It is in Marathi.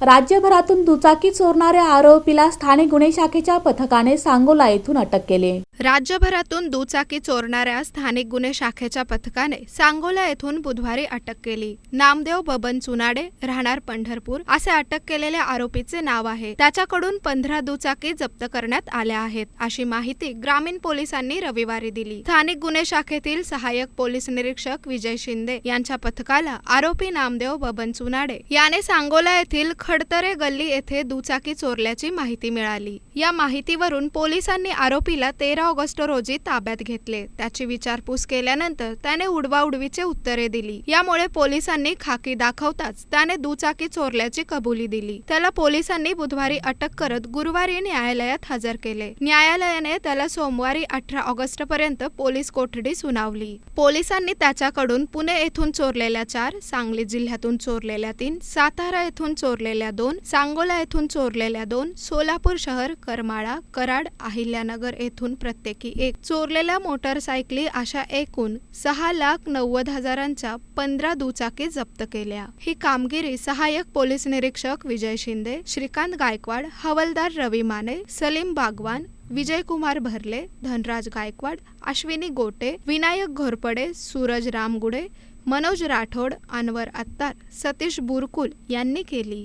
राज्यभरातून दुचाकी चोरणाऱ्या आरोपीला स्थानिक गुन्हे शाखेच्या पथकाने सांगोला येथून अटक केली. राज्यभरातून दुचाकी चोरणाऱ्या स्थानिक गुन्हे शाखेच्या पथकाने सांगोला येथून बुधवारी अटक केली. नामदेव बबन चुनाडे राहणार पंढरपूर असे अटक केलेल्या आरोपीचे नाव आहे. त्याच्याकडून पंधरा दुचाकी जप्त करण्यात आल्या आहेत. अशी माहिती ग्रामीण पोलिसांनी रविवारी दिली. स्थानिक गुन्हे शाखेतील सहाय्यक पोलीस निरीक्षक विजय शिंदे यांच्या पथकाला आरोपी नामदेव बबन चुनाडे याने सांगोला येथील खडतरे गल्ली येथे दुचाकी चोरल्याची माहिती मिळाली. या माहितीवरून पोलिसांनी आरोपीला तेरा ऑगस्ट रोजी ताब्यात घेतले. त्याची विचारपूस केल्यानंतर त्याने उडवाउडवीचे उत्तरे दिली. यामुळे पोलिसांनी खाकी दाखवताच त्याने दुचाकी चोरल्याची कबुली दिली. त्याला पोलिसांनी बुधवारी अटक करत गुरुवारी न्यायालयात हजर केले. न्यायालयाने त्याला सोमवारी अठरा ऑगस्ट पर्यंत पोलीस कोठडी सुनावली. पोलिसांनी त्याच्याकडून पुणे येथून चोरलेल्या चार सांगली जिल्ह्यातून चोरलेल्या तीन सातारा येथून चोरलेल्या दोन सांगोला येथून चोरलेल्या दोन सोलापूर शहर करमाळा कराड अहिल्यानगर येथून प्रत्येकी एक चोरलेल्या मोटरसायकली अशा एकूण सहा लाख नव्वद हजारांच्या पंधरा दुचाकी जप्त केल्या. ही कामगिरी सहाय्यक पोलीस निरीक्षक विजय शिंदे श्रीकांत गायकवाड हवलदार रवी माने सलीम बागवान विजयकुमार भरले धनराज गायकवाड अश्विनी गोटे विनायक घोरपडे सूरज रामगुडे मनोज राठोड अनवर अत्तार सतीश बुरकुल यांनी केली.